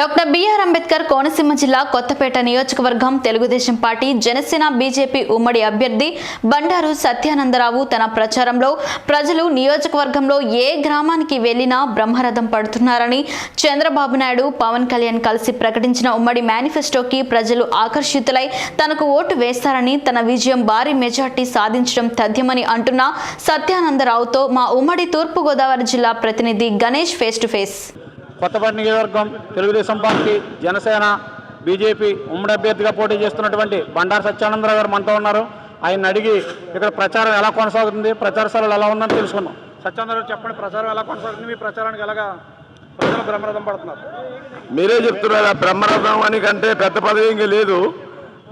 Doctor BR Ambedkar Konaseema జిల్లా కొత్తపేట నియోజకవర్గం Telugu Desam party Janasena BJP ఉమ్మడి అభ్యర్థి బండారు సత్యానందరావు తన ప్రచారంలో ప్రజలు నియోజకవర్గంలో ఏ గ్రామానికి వెళ్ళినా బ్రహ్మరథం పడుతున్నారని చంద్రబాబు నాయుడు పవన్ కళ్యాణ్ కలిసి ప్రకటించిన ఉమ్మడి మేనిఫెస్టోకి ప్రజలు ఆకర్షితులై తనకు ఓటు వేస్తారని తన విజయం భారీ మెజార్టీ సాధించడం తథ్యమని అంటున్న సత్యానందరావుతో మా ఉమ్మడి తూర్పుగోదావరి జిల్లా ప్రతినిధి Ganesh face to face. Kothapalli నియోజకవర్గం తెలుగుదేశం పార్టీ జనసేన బీజేపీ ఉమ్మడి అభ్యర్థిగా పోటీ చేస్తున్నటువంటి బండారు సత్యానందరావు గారు మనతో ఉన్నారు. ఆయన అడిగి ఇక్కడ ప్రచారం ఎలా కొనసాగుతుంది ప్రచారశాలలు ఎలా ఉందని తెలుసుకున్నాం సత్యానందరావు చెప్పండి ప్రచారం ఎలా కొనసాగుతుంది మీ ప్రచారానికి ఎలాగా ప్రజలు బ్రహ్మరథం పడుతున్నారు? మీరే చెప్తున్నారు బ్రహ్మరథం అని కంటే పెద్ద పదవి ఇంకా లేదు.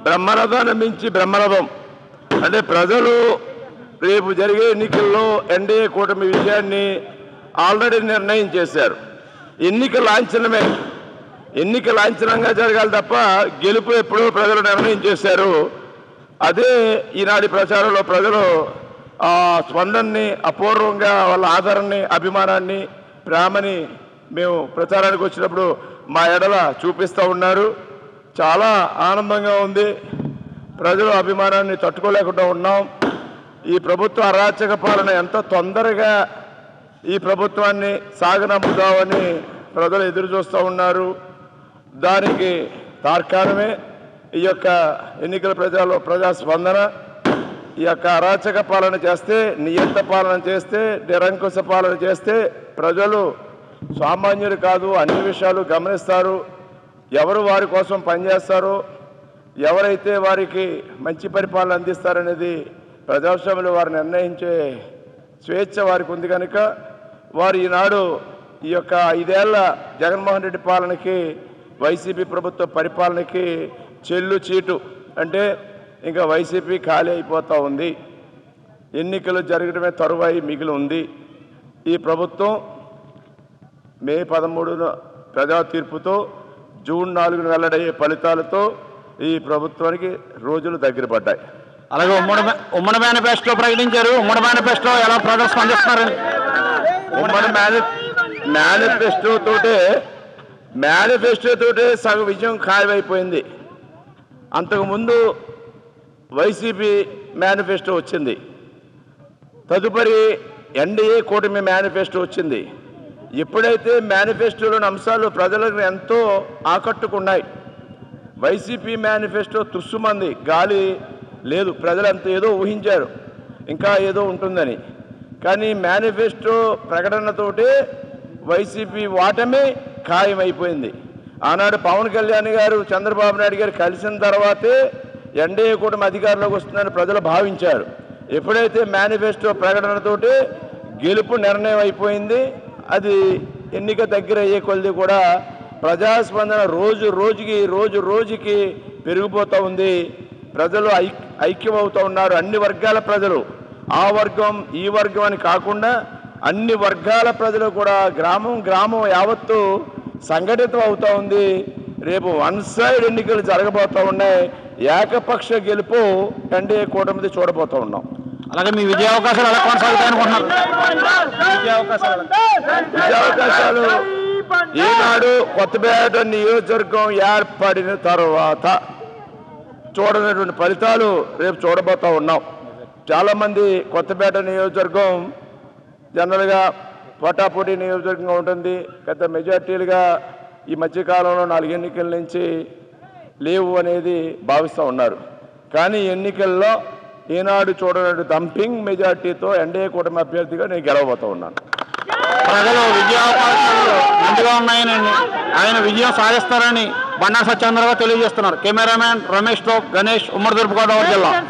బ్రహ్మరథాన్ని మించి బ్రహ్మరథం. అంటే ప్రజలు రేపు జరిగే ఎన్నికల్లో ఎన్డీఏ కూటమి విజయాన్ని ఆల్రెడీ నిర్ణయం చేశారు. ఎన్నిక లాంఛనమే. ఎన్నిక లాంఛనంగా జరగాలి తప్ప గెలుపు ఎప్పుడూ ప్రజలు నిర్ణయం చేశారు. అదే ఈనాటి ప్రచారంలో ప్రజలు ఆ స్పందనని అపూర్వంగా వాళ్ళ ఆదరణని అభిమానాన్ని ప్రేమని మేము ప్రచారానికి వచ్చినప్పుడు మా ఎడల చూపిస్తూ ఉన్నారు. చాలా ఆనందంగా ఉంది. ప్రజల అభిమానాన్ని తట్టుకోలేకుండా ఉన్నాం. ఈ ప్రభుత్వ అరాచక పాలన ఎంత తొందరగా ఈ ప్రభుత్వాన్ని సాగనంపుదామని ప్రజలు ఎదురు చూస్తూ ఉన్నారు. దానికి తార్కాణమే ఈ యొక్క ఎన్నికల ప్రజలు ప్రజాస్పందన. ఈ యొక్క అరాచక పాలన చేస్తే నియంత పాలన చేస్తే నిరంకుశ పాలన చేస్తే ప్రజలు సామాన్యులు కాదు అన్ని విషయాలు గమనిస్తారు. ఎవరు వారి కోసం పనిచేస్తారో ఎవరైతే వారికి మంచి పరిపాలన అందిస్తారనేది ప్రజాస్వామ్యంలో వారు నిర్ణయించే స్వేచ్ఛ వారికి ఉంది కనుక వారు ఈనాడు ఈ యొక్క ఐదేళ్ళ జగన్మోహన్ రెడ్డి పాలనకి వైసీపీ ప్రభుత్వ పరిపాలనకి చెల్లు చీటు. అంటే ఇంకా వైసీపీ ఖాళీ అయిపోతూ ఉంది. ఎన్నికలు జరగడమే తరువాయి మిగిలి ఉంది. ఈ ప్రభుత్వం మే పదమూడున ప్రజా తీర్పుతో జూన్ నాలుగున వెల్లడయ్యే ఫలితాలతో ఈ ప్రభుత్వానికి రోజులు దగ్గర పడ్డాయి. అలాగే ఉమ్మడి ఉమ్మడి మేనిఫెస్టో ప్రకటించారు. ఉమ్మడి మేనిఫెస్టో ఎలా ప్రజలు స్పందిస్తున్నారు? మేని మేనిఫెస్టో తోటే మేనిఫెస్టో తోటే సగ విజయం ఖాయమైపోయింది. అంతకుముందు వైసీపీ మేనిఫెస్టో వచ్చింది. తదుపరి ఎన్డీఏ కూటమి మేనిఫెస్టో వచ్చింది. ఎప్పుడైతే మేనిఫెస్టోలోని అంశాలు ప్రజలకు ఎంతో ఆకట్టుకున్నాయి. వైసీపీ మేనిఫెస్టో తుస్సుమంది గాలి లేదు ప్రజలంతా ఏదో ఊహించారు. ఇంకా ఏదో ఉంటుందని. కానీ మేనిఫెస్టో ప్రకటనతోటి వైసీపీ వాటమే ఖాయమైపోయింది. ఆనాడు పవన్ కళ్యాణ్ గారు చంద్రబాబు నాయుడు గారు కలిసిన తర్వాతే ఎన్డీఏ కూటమి అధికారంలోకి వస్తుందని ప్రజలు భావించారు. ఎప్పుడైతే మేనిఫెస్టో ప్రకటనతోటి గెలుపు నిర్ణయం అయిపోయింది అది ఎన్నిక దగ్గర అయ్యే కొలది కూడా ప్రజాస్పందన రోజు రోజుకి రోజు రోజుకి పెరిగిపోతూ ఉంది. ప్రజలు ఐక్యమవుతూ ఉన్నారు. అన్ని వర్గాల ప్రజలు ఆ వర్గం ఈ వర్గం అని కాకుండా అన్ని వర్గాల ప్రజలు కూడా గ్రామం గ్రామం యావత్తు సంఘటితం అవుతూ ఉంది. రేపు వన్ సైడ్ ఎన్నికలు జరగబోతూ ఉన్నాయి. ఏకపక్ష గెలుపు ఎన్డీఏ కూటమిది చూడబోతూ ఉన్నాం. అలాగే మీ విజయ అవకాశాలు ఎలా కొనసాగుతాయి అనుకుంటున్నారు విజయ అవకాశాలు. విద్యా అవకాశాలు. ఈనాడు కొత్తపేట నియోజకవర్గం ఏర్పడిన తర్వాత చూడనటువంటి ఫలితాలు రేపు చూడబోతా ఉన్నాం. చాలామంది కొత్తపేట నియోజకవర్గం జనరల్గా పోటాపోటీ నియోజకవర్గంగా ఉంటుంది. పెద్ద మెజార్టీలుగా ఈ మధ్యకాలంలో నాలుగు ఎన్నికల నుంచి లేవు అనేది భావిస్తూ ఉన్నారు. కానీ ఎన్నికల్లో ఈనాడు చూడనటువంటి డంపింగ్ మెజార్టీతో ఎన్డీఏ కూటమి అభ్యర్థిగా నేను గెలవబోతూ ఉన్నాను. ప్రజలు విజయ అవకాశాలు ఉన్నాయని ఆయన విజయం సాధిస్తారని బండా సత్యేంద్రరావు తెలియజేస్తున్నారు. కెమెరామ్యాన్ రమేష్ టోప్ గణేష్ ఉమ్మడి తూర్పుగోదావరి జిల్లా.